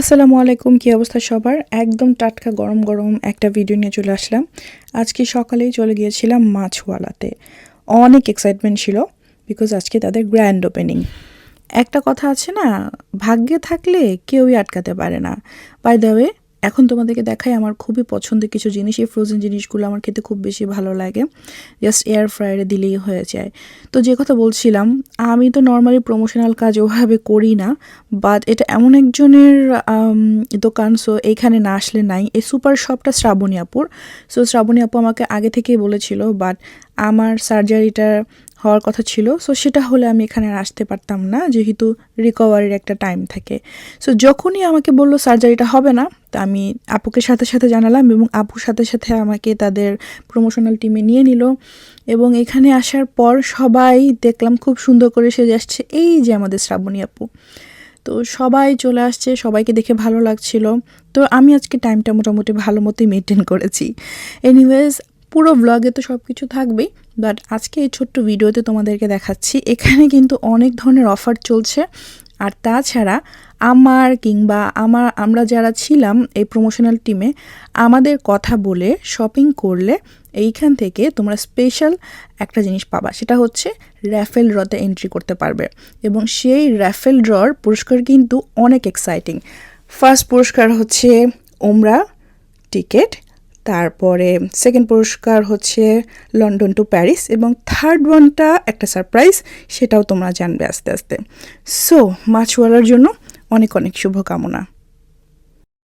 আসসালামু আলাইকুম, কী অবস্থা সবার? একদম টাটকা গরম গরম একটা ভিডিও নিয়ে চলে আসলাম। আজকে সকালেই চলে গিয়েছিলাম মাছওয়ালাতে। অনেক এক্সাইটমেন্ট ছিল বিকজ আজকে তাদের গ্র্যান্ড ওপেনিং একটা কথা আছে না, ভাগ্যে থাকলে কেউই আটকাতে পারে না। বাই দ্য ওয়ে এখন তোমাদেরকে দেখাই আমার খুবই পছন্দের কিছু জিনিস। এই ফ্রোজেন জিনিসগুলো আমার খেতে খুব বেশি ভালো লাগে। জাস্ট এয়ার ফ্রায়ারে দিলেই হয়ে যায়। তো যে কথা বলছিলাম, আমি তো নর্মালি প্রমোশনাল কাজ ওভাবে করি না বাট এটা এমন একজনের দোকান সো এইখানে না আসলে নাই। এই সুপার শপটা শ্রাবণী আপুর। সো শ্রাবণী আপু আমাকে আগে থেকেই বলেছিল বাট আমার সার্জারিটা হওয়ার কথা ছিল সো সেটা হলে আমি এখানে আসতে পারতাম না, যেহেতু রিকভারির একটা টাইম থাকে। সো যখনই আমাকে বলল সার্জারিটা হবে না, তা আমি আপুকে সাথে সাথে জানালাম এবং আপুর সাথে সাথে আমাকে তাদের প্রমোশনাল টিমে নিয়ে নিল এবং এখানে আসার পর সবাই দেখলাম খুব সুন্দর করে সেজে আসছে, এই যে আমাদের শ্রাবণী আপু। তো সবাই চলে আসছে, সবাইকে দেখে ভালো লাগছিল। তো আমি আজকে টাইমটা মোটামুটি ভালো মতোই মেনটেন করেছি। এনিওয়েজ পুরো ব্লগে তো সব কিছু থাকবেই বাট আজকে এই ছোট্ট ভিডিওতে তোমাদেরকে দেখাচ্ছি, এখানে কিন্তু অনেক ধরনের অফার চলছে। আর তাছাড়া আমার কিংবা আমার, আমরা যারা ছিলাম এই প্রমোশনাল টিমে আমাদের কথা বলে শপিং করলে এইখান থেকে তোমরা স্পেশাল একটা জিনিস পাবা, সেটা হচ্ছে র্যাফেল ড্রতে এন্ট্রি করতে পারবে। এবং সেই র্যাফেল ড্রর পুরস্কার কিন্তু অনেক এক্সাইটিং ফার্স্ট পুরস্কার হচ্ছে ওমরা টিকিট তারপরে সেকেন্ড পুরস্কার হচ্ছে লন্ডন টু প্যারিস এবং থার্ড ওয়ানটা একটা সারপ্রাইজ সেটাও তোমরা জানবে আস্তে আস্তে। সো মাছওয়ালার জন্য অনেক অনেক শুভকামনা।